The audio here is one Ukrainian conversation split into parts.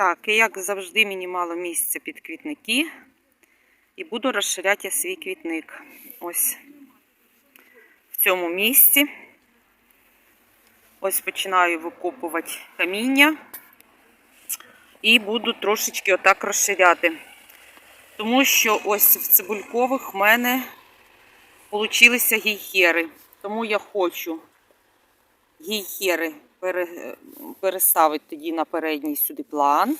Так, і як завжди, мені мало місця під квітники. І буду розширяти свій квітник. Ось в цьому місці. Ось починаю викопувати каміння. І буду трошечки отак розширяти. Тому що ось в цибулькових в мене получилися гейхери. Тому я хочу гейхери пере- переставити тоді на передній сюди план.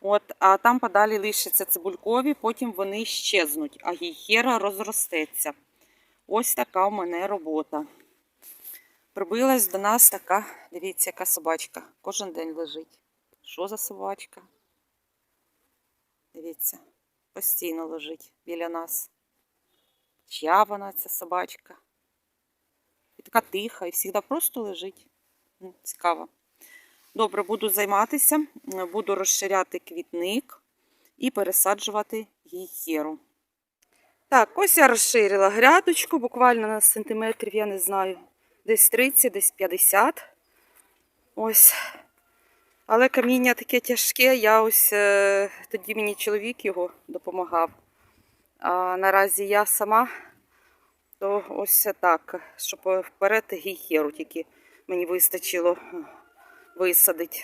От, а там подалі лишаться цибулькові, потім вони щезнуть, а гейхера розростеться. Ось така в мене робота. Прибилась до нас така, дивіться, яка собачка. Кожен день лежить. Що за собачка? Дивіться, постійно лежить біля нас. Чия вона, ця собачка? І така тиха, і завжди просто лежить. Цікаво. Добре, буду займатися, е, буду розширяти квітник і пересаджувати гейхеру. Так, ось я розширила грядочку, буквально на сантиметрів, я не знаю, десь 30, десь 50. Ось. Але каміння таке тяжке, я ось е, тоді мені чоловік його допомагав. А наразі я сама, то ось так, щоб вперед гейхеру тільки мені вистачило е, висадити.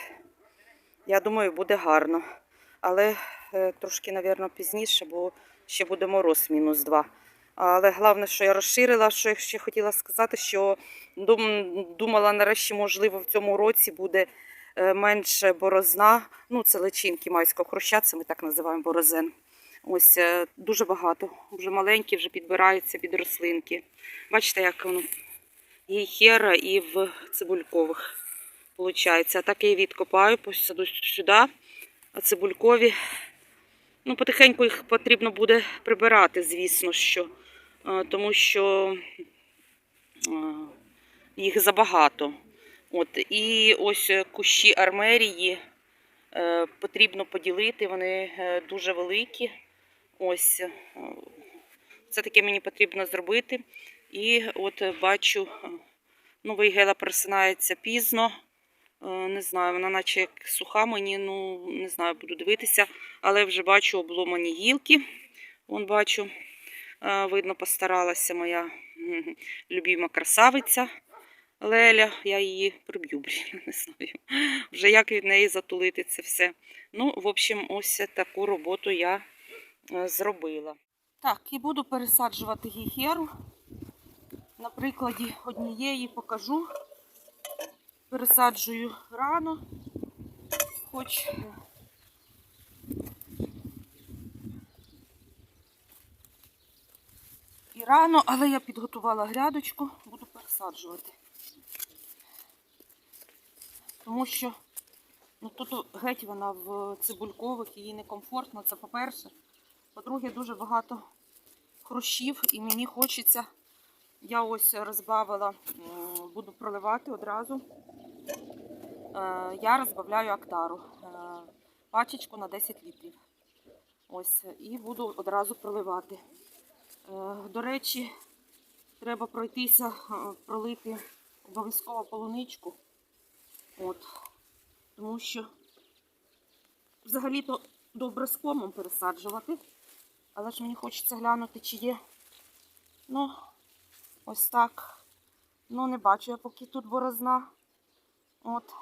Я думаю, буде гарно. Але е, трошки, мабуть, пізніше, бо ще буде мороз мінус 2. Але головне, що я розширила, що я ще хотіла сказати, що думала, нарешті, можливо, в цьому році буде е, менше борозна. Ну, це личинки майського хруща, це ми так називаємо борозен. Ось дуже багато. Вже маленькі, вже підбираються під рослинки. Бачите, як воно і хера, і в цибулькових виходить. А так я її відкопаю, посаду сюди. А цибулькові, ну, потихеньку їх потрібно буде прибирати, звісно, що. Е, Тому що е, їх забагато. От, і ось е, кущі армерії потрібно поділити, вони дуже великі. Ось це таке мені потрібно зробити. І от е, бачу, е, ну, вейгела просинається пізно. Е, Не знаю, вона наче як суха мені, ну не знаю, буду дивитися, але вже бачу обломані гілки. Вон бачу, видно, постаралася моя любима красавиця Леля. Я її приб'ю, блін, не знаю. Вже як від неї затулити це все. Ну, в общем, ось таку роботу я зробила. Так, і буду пересаджувати гіхеру. На прикладі однієї покажу. Пересаджую рано, хоч е, і рано, але я підготувала грядочку, буду пересаджувати. Тому що ну, тут геть вона в цибулькових, їй некомфортно, це по-перше. По-друге, дуже багато хрущів і мені хочеться. Я ось розбавила, буду проливати одразу. Е, Я розбавляю актару. е, Пачечку на 10 літрів. Ось, і буду одразу проливати. Е, До речі, треба пройтися, пролити обов'язково полуничку. От. Тому що взагалі-то добре з комом пересаджувати. Але ж мені хочеться глянути, чи є. Ну, ось так. Ну, не бачу я поки тут борозна. От.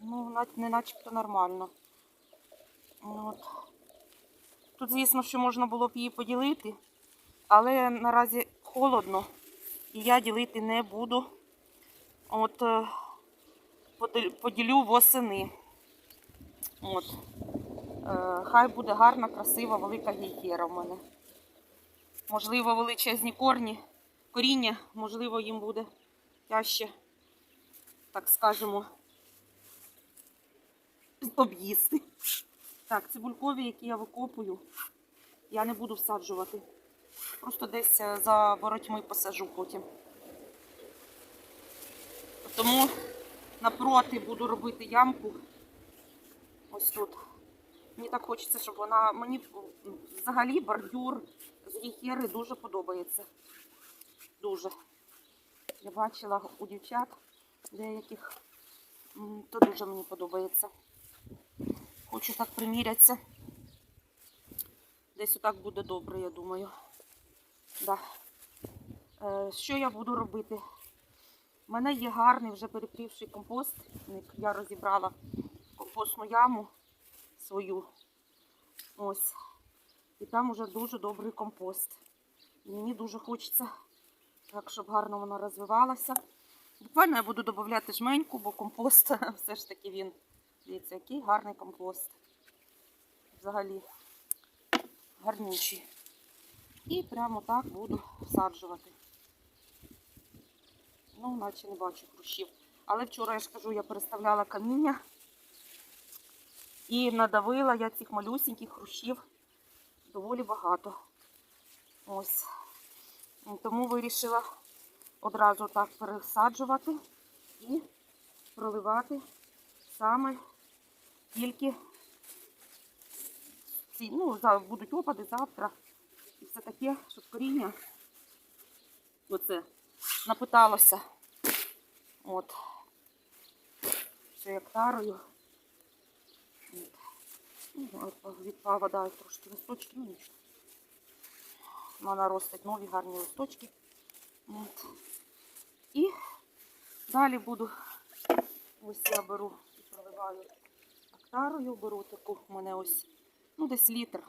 Ну, не начебто нормально. От. Тут, звісно, що можна було б її поділити, але наразі холодно і я ділити не буду. От е, поділю восени. От. Е, Хай буде гарна, красива, велика гейхера в мене. Можливо, величезні корні, коріння, можливо, їм буде тяжче, так скажемо, об'їсти. Так, цибулькові, які я викопую, я не буду всаджувати. Просто десь е, за воротьми посажу потім. Тому напроти буду робити ямку. Ось тут. Мені так хочеться, щоб вона. Мені взагалі бордюр з гіхери дуже подобається. Дуже. Я бачила у дівчат деяких То дуже мені подобається. Хочу так примірятися. Десь отак буде добре, я думаю. Да. Е, що я буду робити? У мене є гарний вже перепрівший компост. Я розібрала компостну яму свою. Ось. І там уже дуже добрий компост. І мені дуже хочеться, так, щоб гарно вона розвивалася. Буквально я буду додати жменьку, бо компост все ж таки він. Дивіться, який гарний компост. Взагалі гарнючий. І прямо так буду всаджувати. Ну, наче не бачу хрущів. Але вчора, я ж кажу, я переставляла каміння і надавила я цих малюсеньких хрущів доволі багато. Ось. Тому вирішила одразу так пересаджувати і проливати саме тільки ці, ну, будуть опади завтра. І все таке, щоб коріння оце напиталося. От. Ще як тарою. Ну, Відпала вода трошки листочки, ну нічого. Вона ростить нові гарні листочки. От. І далі буду, ось я беру і проливаю актарою, беру таку, в мене ось, ну десь літр.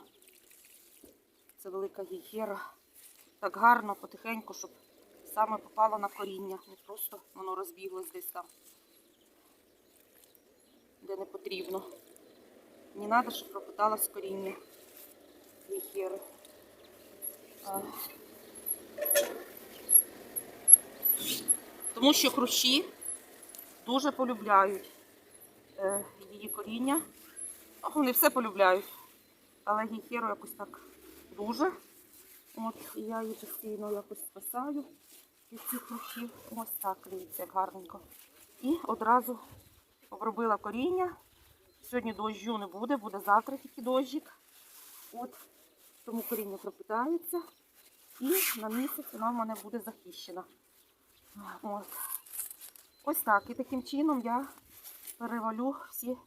Це велика гігера. Так гарно, потихеньку, щоб саме попало на коріння. Не просто воно розбіглось десь там, де не потрібно. Не треба, щоб пропиталось коріння гігери. Тому що хрущі дуже полюбляють е, її коріння. Вони все полюбляють. Але гіхеру якось так дуже. От, я її постійно якось спасаю від цих хрущів. Ось так, дивіться, як гарненько. І одразу обробила коріння. Сьогодні дощу не буде, буде завтра тільки дощик. От, тому коріння пропитається. І на місяць вона в мене буде захищена. От. Ось так. І таким чином я перевалю всі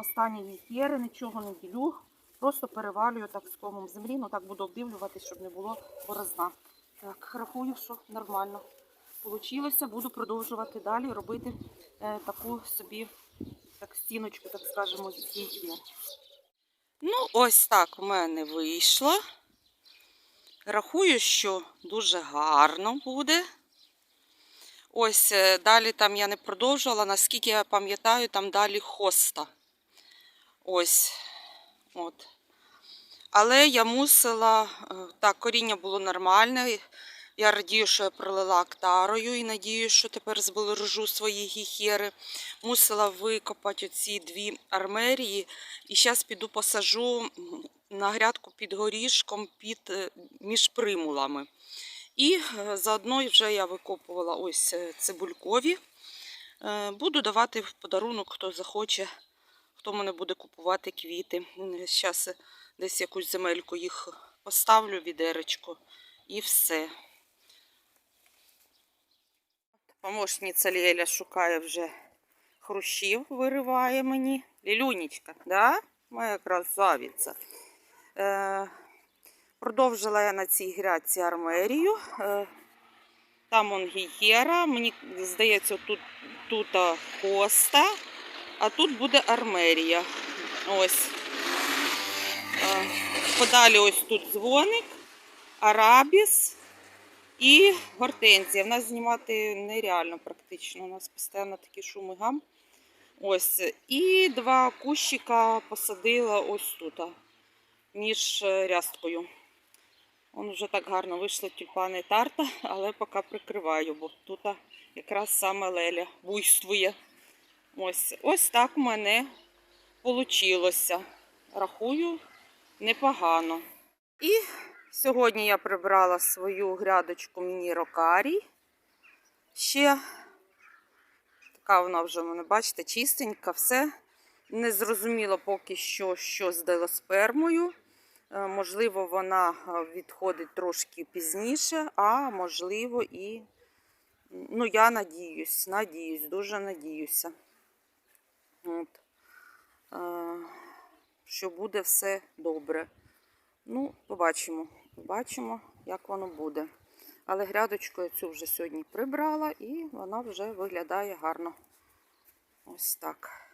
останні віхєри, нічого не ділю. Просто перевалюю так з комом землі, ну так буду обдивлюватись, щоб не було борозна. Так, рахую, що нормально получилося. Буду продовжувати далі робити е, таку собі так, стіночку, так скажемо, з. Ну, ось так у мене вийшло. Рахую, що дуже гарно буде. Ось е, далі там я не продовжувала, наскільки я пам'ятаю, там далі хоста. Ось. От. Але я мусила, е, так, коріння було нормальне. Я радію, що я пролила актарою і надію, що тепер збережу свої гіхери. Мусила викопати оці дві армерії. І зараз піду посажу на грядку під горішком під, е, між примулами. І е, заодно вже я викопувала ось е, цибулькові. Буду давати в подарунок, хто захоче, хто мене буде купувати квіти. Зараз десь якусь земельку їх поставлю, відеречко, і все. Помощниця Лєля шукає вже хрущів, вириває мені. Лілюнечка, да? Моя красавиця. Е, Продовжила я на цій грядці армерію. Е, Там он гігера. Мені здається, тут, тут коста, а тут буде армерія. Ось. Е, Подалі ось тут дзвоник, арабіс і гортензія. В нас знімати нереально практично. У нас постійно такі шум і гам. Ось. І два кущика посадила ось тут, між е, рясткою. Вон вже так гарно вийшли тюльпани тарта, але поки прикриваю, бо тут якраз саме леля буйствує. Ось, ось так у мене вийшло. Рахую непогано. І Сьогодні я прибрала свою грядочку міні рокарій. Ще така вона вже мене, бачите, чистенька, все. Не зрозуміло поки що, що з делоспермою. Е, можливо, вона е, відходить трошки пізніше, а можливо, і, ну, я надіюсь, надіюсь, дуже надіюся. От. Е, що буде все добре. Ну, побачимо. Побачимо, як воно буде. Але грядочку я цю вже сьогодні прибрала і вона вже виглядає гарно. Ось так.